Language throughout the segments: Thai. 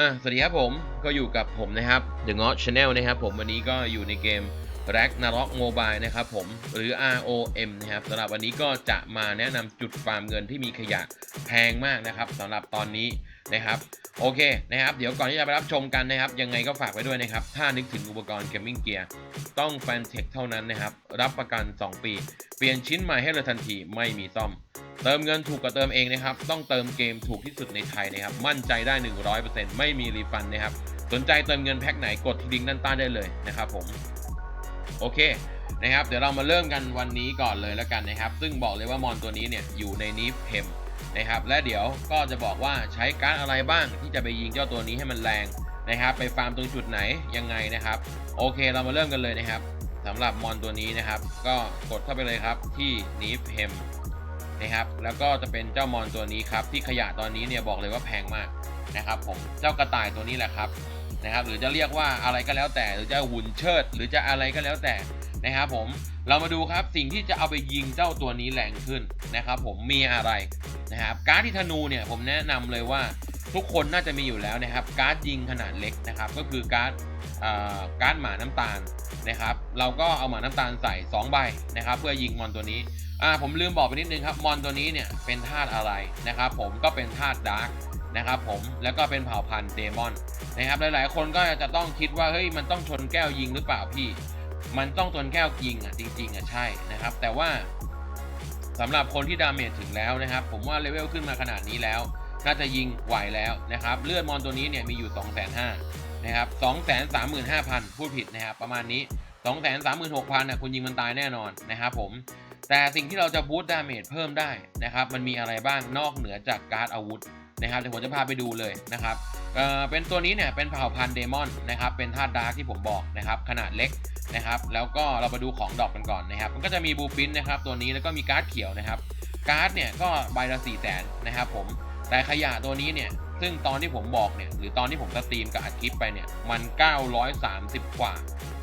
อะสวัสดีครับผมก็อยู่กับผมนะครับ The n g o t Channel นะครับผมวันนี้ก็อยู่ในเกม Ragnarok Mobile นะครับผมหรือ ROM นะครับสำหรับวันนี้ก็จะมาแนะนำจุดฟาร์มเงินที่มีขยะแพงมากนะครับสำหรับตอนนี้นะครับโอเคนะครับ เดี๋ยวก่อนที่จะไปรับชมกันนะครับ ยังไงก็ฝากไว้ด้วยนะครับ ถ้านึกถึงอุปกรณ์เกมมิ่งเกียร์ต้องแฟนเทคเท่านั้นนะครับ รับประกัน 2 ปี เปลี่ยนชิ้นใหม่ให้เลยทันทีไม่มีซ่อม เติมเงินถูกกว่าเติมเองนะครับ ต้องเติมเกมถูกที่สุดในไทยนะครับ มั่นใจได้ 100%ไม่มีรีฟันนะครับ สนใจเติมเงินแพ็คไหนกดที่ลิงก์ด้านใต้ได้เลยนะครับผม โอเคนะครับ เดี๋ยวเรามาเริ่มกันวันนี้ก่อนเลยแล้วกันนะครับ ซึ่งบอกเลยว่ามอนตัวนี้เนี่ยอยู่ในนิฟเพมนะครับ และเดี๋ยวก็จะบอกว่าใช้การ์ดอะไรบ้างที่จะไปยิงเจ้าตัวนี้ให้มันแรงนะครับ ไปฟาร์มตรงจุดไหนยังไงนะครับ โอเค เรามาเริ่มกันเลยนะครับสำหรับมอนตัวนี้นะครับ ก็กดเข้าไปเลยครับที่นิฟเพม นะครับ แล้วก็จะเป็นเจ้ามอนตัวนี้ครับ ที่ขยะตอนนี้เนี่ยบอกเลยว่าแพงมากนะครับผมเจ้ากระต่ายตัวนี้แหละครับนะครับ หรือจะเรียกว่าอะไรก็แล้วแต่ หรือจะหุ่นเชิด หรือจะอะไรก็แล้วแต่นะครับผมเรามาดูครับสิ่งที่จะเอาไปยิงเจ้าตัวนี้แรงขึ้นนะครับ ผมมีอะไรนะครับการ์ดที่ธนูเนี่ยผมแนะนำเลยว่าทุกคนน่าจะมีอยู่แล้วนะครับ การ์ดยิงขนาดเล็กนะครับ ก็คือการ์ดการ์ดหมาน้ำตาลนะครับ เราก็เอาหมาน้ำตาลใส่2ใบนะครับ เพื่อยิงมอนตัวนี้ อ่าผมลืมบอกไปนิดนึงครับมอนตัวนี้เนี่ยเป็นธาตุอะไรนะครับผมก็เป็นธาตุดาร์กนะครับผมแล้วก็เป็นเผ่าพันธุ์เดมอนนะครับหลายๆ คนก็จะต้องคิดว่าเฮ้ยมันต้องชนแก้วยิงหรือเปล่าพี่ มันต้องชนแก้วยิงอะจริงๆอะใช่นะครับ แต่ว่าสำหรับคนที่ดาเมจถึงแล้วนะครับ ผมว่าเลเวลขึ้นมาขนาดนี้แล้ว น่าจะยิงไหวแล้วนะครับเลือดมอนตัวนี้เนี่ยมีอยู่ 2 5 0 0 0นะครับ235,000พูดผิดนะครับประมาณนี้ 236,000นะคุณยิงมันตายแน่นอนนะครับผม แต่สิ่งที่เราจะบูสต์ดาเมจเพิ่มได้นะครับ มันมีอะไรบ้างนอกเหนือจากการ์ดอาวุธนะครับเดี๋ยวผมจะพาไปดูเลยนะครับเออเป็นตัวนี้เนี่ยเป็นเผ่าพันธุ์เดมอนนะครับ เป็นธาตุดาร์กที่ผมบอกนะครับ ขนาดเล็กนะครับ แล้วก็เรามาดูของดอกกันก่อนนะครับ มันก็จะมีบูปินนะครับตัวนี้แล้วก็มีการ์ดเขียวนะครับ การ์ดเนี่ยก็ใบละ4 0 0แสนนะครับผม แต่ขยะตัวนี้เนี่ย ซึ่งตอนที่ผมบอกเนี่ย หรือตอนที่ผมสตรีมกับอัดคลิปไปเนี่ย มัน 930 กว่า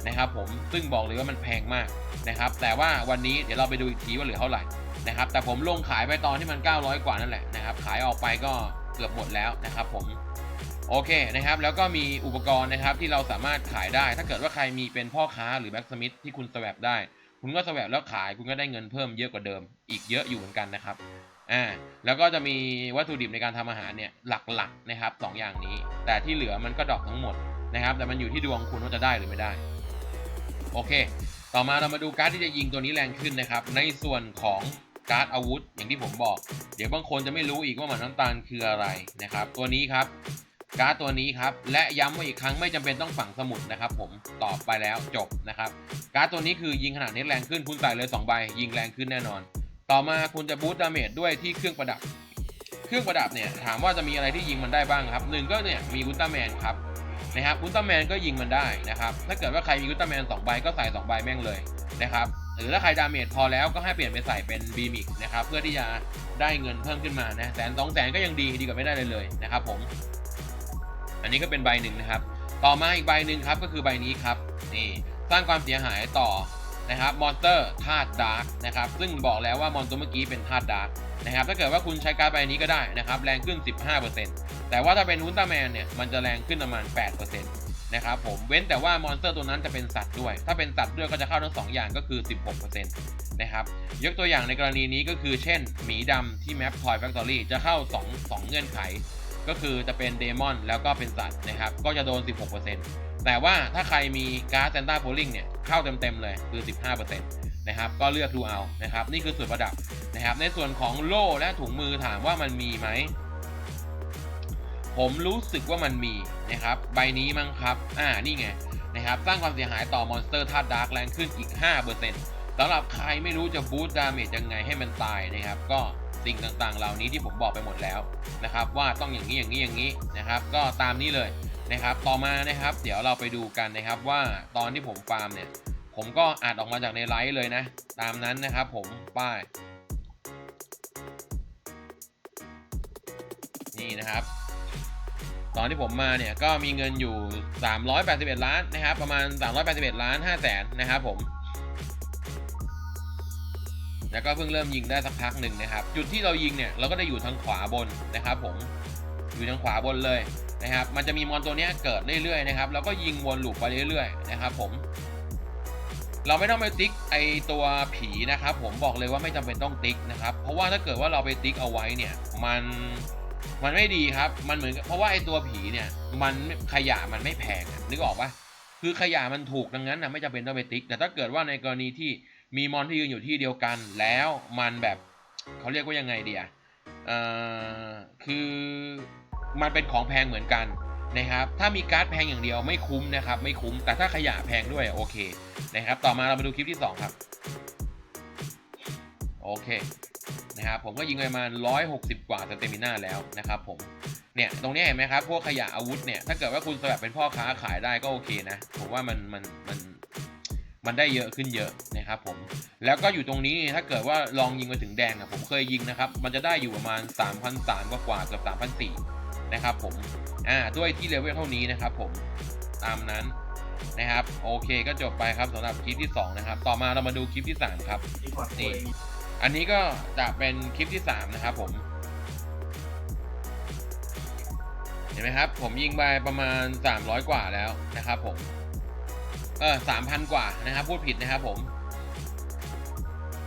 นะครับผมซึ่งบอกเลยว่ามันแพงมากนะครับแต่ว่าวันนี้เดี๋ยวเราไปดูอีกทีว่าเหลือเท่าไหร่นะครับแต่ผมลงขายไปตอนที่มัน 900 กว่านั่นแหละนะครับขายออกไปก็เกือบหมดแล้วนะครับผมโอเคนะครับแล้วก็มีอุปกรณ์นะครับที่เราสามารถขายได้ ถ้าเกิดว่าใครมีเป็นพ่อค้าหรือแบ็กสมิธที่คุณสวบได้ คุณก็สวบแล้วขายคุณก็ได้เงินเพิ่มเยอะกว่าเดิม อีกเยอะอยู่เหมือนกันนะครับอ่าแล้วก็จะมีวัตถุดิบในการทำอาหารเนี่ยหลักๆนะครับสองอย่างนี้ แต่ที่เหลือมันก็ดรอกทั้งหมดนะครับแต่มันอยู่ที่ดวงคุณว่าจะได้หรือไม่ได้ โอเค ต่อมาเรามาดูการ์ดที่จะยิงตัวนี้แรงขึ้นนะครับ ในส่วนของการ์ดอาวุธ อย่างที่ผมบอก เดี๋ยวบางคนจะไม่รู้อีกว่าหมันน้ำตาลคืออะไรนะครับ ตัวนี้ครับการ์ดตัวนี้ครับ และย้ำว่าอีกครั้งไม่จำเป็นต้องฝังสมุดนะครับ ผมตอบไปแล้วจบนะครับ การ์ดตัวนี้คือยิงขนาดนี้แรงขึ้นคุณใส่เลย2ใบยิงแรงขึ้นแน่นอน ต่อมาคุณจะบูสต์ดาเมจด้วยที่เครื่องประดับ เครื่องประดับเนี่ยถามว่าจะมีอะไรที่ยิงมันได้บ้างครับหนึ่งก็เนี่ยมีอุลตร้าแมนครับ นะครับอุลตร้าแมนก็ยิงมันได้นะครับ ถ้าเกิดว่าใครมีอุลตร้าแมน2ใบก็ใส่2ใบแม่งเลยนะครับ หรือถ้าใครดาเมจพอแล้วก็ให้เปลี่ยนไปใส่เป็นบีมิกนะครับ เพื่อที่จะได้เงินเพิ่มขึ้นมานะแสนสองแสนก็ยังดีดีกว่าไม่ได้เลยเลยนะครับผม อันนี้ก็เป็นใบหนึ่งนะครับ ต่อมาอีกใบหนึ่งครับก็คือใบนี้ครับ นี่สร้างความเสียหายต่อ นะครับมอนสเตอร์ธาตุดาร์กนะครับซึ่งบอกแล้วว่ามอนตัวเมื่อกี้เป็นธาตุดาร์กนะครับถ้าเกิดว่าคุณใช้การ์ดใบนี้ก็ได้นะครับแรงขึ้น 15%แต่ว่าถ้าเป็นอุลตร้าแมนเนี่ยมันจะแรงขึ้นประมาณ 8%นะครับผมเว้นแต่ว่ามอนสเตอร์ตัวนั้นจะเป็นสัตว์ด้วย ถ้าเป็นสัตว์ด้วยก็จะเข้าทั้ง 2 อย่างก็คือ 16%นะครับยกตัวอย่างในกรณีนี้ก็คือเช่น หมีดำที่แมปทอยแฟคทอรี่จะเข้า 2 2 เงื่อนไข ก็คือจะเป็นเดมอนแล้วก็เป็นสัตว์นะครับก็จะโดน 16%แต่ว่าถ้าใครมีการ์ดเซนต้าโพลิงเนี่ย เข้าเต็มๆเลยคือ 15%นะครับก็เลือกดูเอานะครับ นี่คือส่วนประดับนะครับ ในส่วนของโล่และถุงมือถามว่ามันมีไหม ผมรู้สึกว่ามันมีนะครับ ใบนี้มั้งครับ อ่านี่ไงนะครับสร้างความเสียหายต่อมอนสเตอร์ธาตุดาร์กแรงขึ้นอีก 5%สำหรับใครไม่รู้จะบูสต์ดาเมจยังไงให้มันตายนะครับ ก็สิ่งต่างๆ เหล่านี้ที่ผมบอกไปหมดแล้วนะครับ ว่าต้องอย่างนี้อย่างนี้อย่างนี้นะครับ ก็ตามนี้เลยนะครับ ต่อมานะครับ เดี๋ยวเราไปดูกันนะครับว่าตอนที่ผมฟาร์มเนี่ย ผมก็อัดออกมาจากในไลฟ์เลยนะ ตามนั้นนะครับผมป้าย นี่นะครับ ตอนที่ผมมาเนี่ยก็มีเงินอยู่ 381 ล้านนะครับ ประมาณ 381 ล้าน5แสนนะครับผม แล้วก็เพิ่งเริ่มยิงได้สักพักหนึ่งนะครับ จุดที่เรายิงเนี่ยเราก็ได้อยู่ทางขวาบนนะครับผมอยู่ทางขวาบนเลยนะครับ มันจะมีมอนตัวนี้เกิดเรื่อยๆนะครับ แล้วก็ยิงวนลูปไปเรื่อยๆนะครับผม เราไม่ต้องไปติ๊กไอตัวผีนะครับ ผมบอกเลยว่าไม่จำเป็นต้องติ๊กนะครับ เพราะว่าถ้าเกิดว่าเราไปติ๊กเอาไว้เนี่ยมันมันไม่ดีครับ มันเหมือนเพราะว่าไอตัวผีเนี่ยมันขยะมันไม่แพงนึกออกปะคือขยะมันถูกดังนั้นนะไม่จำเป็นต้องไปติ๊ก แต่ถ้าเกิดว่าในกรณีที่มีมอนที่ยืนอยู่ที่เดียวกันแล้วมันแบบเขาเรียกว่ายังไงเดียเอ่อคือมันเป็นของแพงเหมือนกัน นะครับ ถ้ามีการ์ดแพงอย่างเดียวไม่คุ้มนะครับ ไม่คุ้ม แต่ถ้าขยะแพงด้วยโอเคนะครับ ต่อมาเรามาดูคลิปที่ 2 ครับ โอเคนะครับผมก็ยิงไปประมาณ 160 กว่าสเตมิน่าแล้วนะครับผมเนี่ยตรงนี้เห็นไหมครับพวกขยะอาวุธเนี่ยถ้าเกิดว่าคุณสลับเป็นพ่อค้าขายได้ก็โอเคนะผมว่ามันมันมันมันได้เยอะขึ้นเยอะนะครับผมแล้วก็อยู่ตรงนี้ถ้าเกิดว่าลองยิงไปถึงแดงอะผมเคยยิงนะครับ มันจะได้อยู่ประมาณ 3,300กว่ากว่าเกือบ3,400 นะครับผมอ่าด้วยที่เลเวลเท่านี้นะครับผมตามนั้นนะครับ โอเคก็จบไปครับสำหรับคลิปที่ 2 นะครับ ต่อมาเรามาดูคลิปที่ 3 ครับนี่อันนี้ก็จะเป็นคลิปที่ 3 นะครับผม เห็นไหมครับ ผมยิงไปประมาณ 300 กว่าแล้วนะครับผมเออ3,000กว่านะครับ พูดผิดนะครับผม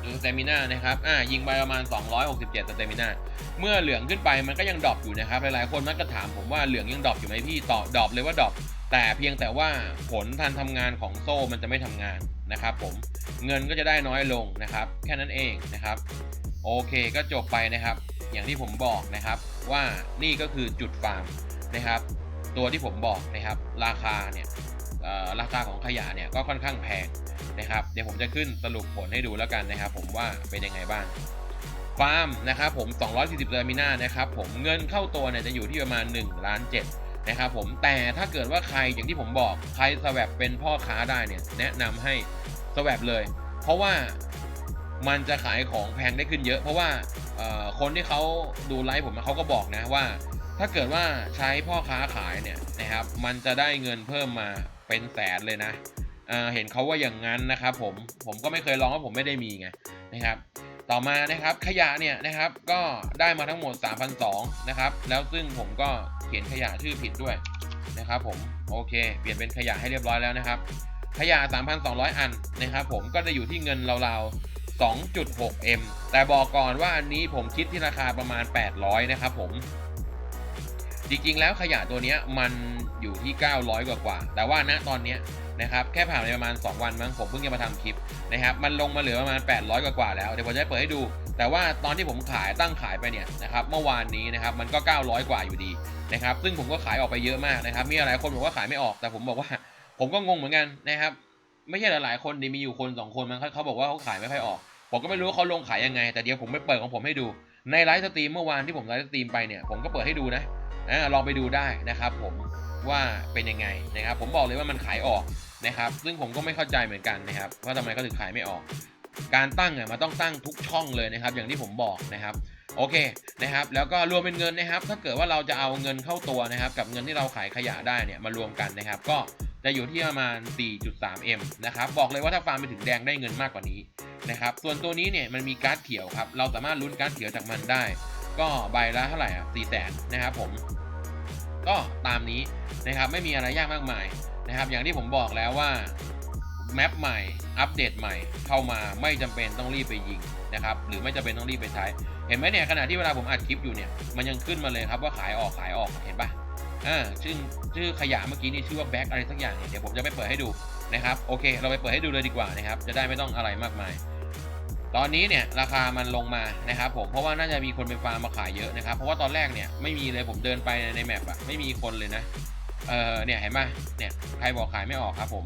ดูสเตมิน่านะครับ อ่า ยิงไปประมาณ 267สเตมิน่า เมื่อเหลืองขึ้นไปมันก็ยังดรอปอยู่นะครับ หลายๆคนมักจะถามผมว่าเหลืองยังดรอปอยู่ไหมพี่ตอบดรอปเลยว่าดรอป แต่เพียงแต่ว่าผลทันทำงานของโซ่มันจะไม่ทำงานนะครับผม เงินก็จะได้น้อยลงนะครับ แค่นั้นเองนะครับ โอเคก็จบไปนะครับ อย่างที่ผมบอกนะครับว่านี่ก็คือจุดฟาร์มนะครับ ตัวที่ผมบอกนะครับ ราคาเนี่ย ราคาของขยะเนี่ยก็ค่อนข้างแพงนะครับ เดี๋ยวผมจะขึ้นสรุปผลให้ดูแล้วกันนะครับ ผมว่าเป็นยังไงบ้างฟาร์มนะครับผม 240เดอร์มิน่านะครับผมเงินเข้าตัวเนี่ยจะอยู่ที่ประมาณ1ล้าน7นะครับผมแต่ถ้าเกิดว่าใครอย่างที่ผมบอกใครสวบเป็นพ่อค้าได้เนี่ยแนะนำให้สวบเลย เพราะว่ามันจะขายของแพงได้ขึ้นเยอะ เพราะว่าคนที่เขาดูไลฟ์ผมเขาก็บอกนะว่า ถ้าเกิดว่าใช้พ่อค้าขายเนี่ยนะครับมันจะได้เงินเพิ่มมา เป็นแสนเลยนะเเห็นเขาว่าอย่างนั้นนะครับผมผมก็ไม่เคยลองเพราะผมไม่ได้มีไงนะครับ ต่อมานะครับขยะเนี่ยนะครับก็ได้มาทั้งหมด3,200นะครับแล้วซึ่งผมก็เขียนขยะชื่อผิดด้วยนะครับผมโอเค เปลี่ยนเป็นขยะให้เรียบร้อยแล้วนะครับ ขยะ 3,200 อันนะครับผมก็จะอยู่ที่เงินราวๆ 2.6m แต่บอกก่อนว่าอันนี้ผมคิดที่ราคาประมาณ 800 นะครับผม จริงๆ แล้วขยะตัวนี้มันอยู่ที่ 900 กว่ากว่า แต่ว่าณตอนนี้นะครับแค่ผ่านไปประมาณ 2 วันมั้งผมเพิ่งจะมาทำคลิปนะครับมันลงมาเหลือประมาณ 800 กว่ากว่าแล้วเดี๋ยวผมจะเปิดให้ดู แต่ว่าตอนที่ผมขายตั้งขายไปเนี่ยนะครับเมื่อวานนี้นะครับมันก็ 900 กว่าอยู่ดีนะครับซึ่งผมก็ขายออกไปเยอะมากนะครับมีหลายคนบอกว่าขายไม่ออกแต่ผมบอกว่า ผมก็งงเหมือนกันนะครับไม่ใช่หลายๆคนดีมีอยู่คนสองคนมันเขาเขาบอกว่าเขาขายไม่ค่อยออก ผมก็ไม่รู้เขาลงขายยังไง แต่เดี๋ยวผมไปเปิดของผมให้ดูในไลฟ์สตรีมเมื่อวานที่ผมไลฟ์สตรีมไปเนี่ยผมก็เปิดให้ดูนะ ลองไปดูได้นะครับผมว่าเป็นยังไงนะครับ ผมบอกเลยว่ามันขายออกนะครับ ซึ่งผมก็ไม่เข้าใจเหมือนกันนะครับว่าทำไมเขาถึงขายไม่ออก การตั้งอะมันต้องตั้งทุกช่องเลยนะครับ อย่างที่ผมบอกนะครับโอเคนะครับ แล้วก็รวมเป็นเงินนะครับ ถ้าเกิดว่าเราจะเอาเงินเข้าตัวนะครับ กับเงินที่เราขายขยะได้เนี่ยมารวมกันนะครับ ก็จะอยู่ที่ประมาณ 4.3m นะครับ บอกเลยว่าถ้าฟาร์มไปถึงแดงได้เงินมากกว่านี้นะครับ ส่วนตัวนี้เนี่ยมันมีการ์ดเขียวครับ เราสามารถลุ้นการ์ดเขียวจากมันได้ ก็ใบละเท่าไหร่อะ4แสนนะครับผม ก็ตามนี้นะครับไม่มีอะไรยากมากมายนะครับ อย่างที่ผมบอกแล้วว่าแมปใหม่อัปเดตใหม่เข้ามาไม่จำเป็นต้องรีบไปยิงนะครับหรือไม่จำเป็นต้องรีบไปใช้เห็นไหมเนี่ยขณะที่เวลาผมอัดคลิปอยู่เนี่ยมันยังขึ้นมาเลยครับว่าขายออกขายออกเห็นปะอ่าชื่อชื่อขยะเมื่อกี้นี่ชื่อว่าแบ็กอะไรสักอย่างเนี่ยเดี๋ยวผมจะไปเปิดให้ดูนะครับโอเค เราไปเปิดให้ดูเลยดีกว่านะครับจะได้ไม่ต้องอะไรมากมาย ตอนนี้เนี่ยราคามันลงมานะครับผมเพราะว่าน่าจะมีคนไปฟาร์มมาขายเยอะนะครับ เพราะว่าตอนแรกเนี่ยไม่มีเลยผมเดินไปในแมปอะไม่มีคนเลยนะเออเนี่ยเห็นปะเนี่ยใครบอกขายไม่ออกครับผม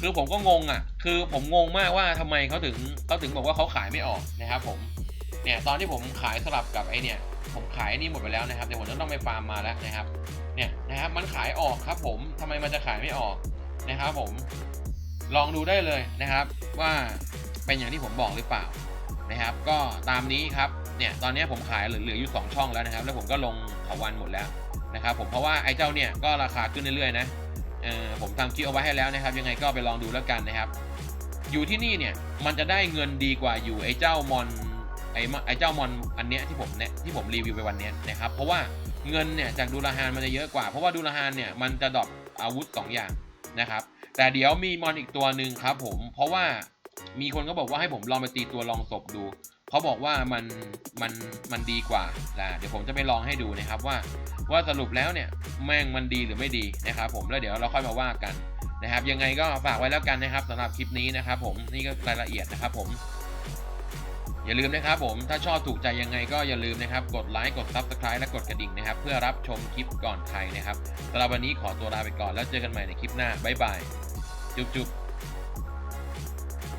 คือผมก็งงอะ คือผมงงมากว่าทำไมเขาถึงเขาถึงบอกว่าเขาขายไม่ออกนะครับผมเนี่ยตอนที่ผมขายสลับกับไอเนี่ยผมขายนี่หมดไปแล้วนะครับเดี๋ยวผมต้องไปฟาร์มมาแล้วนะครับเนี่ยนะครับมันขายออกครับ ผมทำไมมันจะขายไม่ออกนะครับผมลองดูได้เลยนะครับว่า เป็นอย่างที่ผมบอกหรือเปล่านะครับ ก็ตามนี้ครับเนี่ยตอนนี้ผมขายเหลืออยู่ 2 ช่องแล้วนะครับ แล้วผมก็ลงเถาวันหมดแล้วนะครับ ผมเพราะว่าไอ้เจ้าเนี่ยก็ราคาขึ้นเรื่อยๆนะเออผมทำคลิปเอาไว้ให้แล้วนะครับ ยังไงก็ไปลองดูแล้วกันนะครับ อยู่ที่นี่เนี่ยมันจะได้เงินดีกว่าอยู่ไอ้เจ้ามอนไอ้ไอ้เจ้ามอนอันเนี้ยที่ผมเนี่ยที่ผมรีวิวไปวันเนี้ยนะครับ เพราะว่าเงินเนี่ยจากดูราฮานมันจะเยอะกว่า เพราะว่าดูราฮานเนี่ยมันจะดรอปอาวุธ 2 อย่างนะครับ แต่เดี๋ยวมีมอนอีกตัวหนึ่งครับผมเพราะว่า มีคนก็บอกว่าให้ผมลองไปตีตัวลองศพดู เขาบอกว่ามันมันมันดีกว่านะเดี๋ยวผมจะไปลองให้ดูนะครับว่า ว่าสรุปแล้วเนี่ยแม่งมันดีหรือไม่ดีนะครับ ผมแล้วเดี๋ยวเราค่อยมาว่ากันนะครับ ยังไงก็ฝากไว้แล้วกันนะครับสำหรับคลิปนี้นะครับ ผมนี่ก็รายละเอียดนะครับ ผมอย่าลืมนะครับผม ถ้าชอบถูกใจยังไงก็อย่าลืมนะครับ กดไลค์ กด Subscribe และกดกระดิ่งนะครับ เพื่อรับชมคลิปก่อนใครนะครับสำหรับวันนี้ขอตัวลาไปก่อนแล้วเจอกันใหม่ในคลิปหน้า บ๊ายบาย จุ๊บจุ๊บ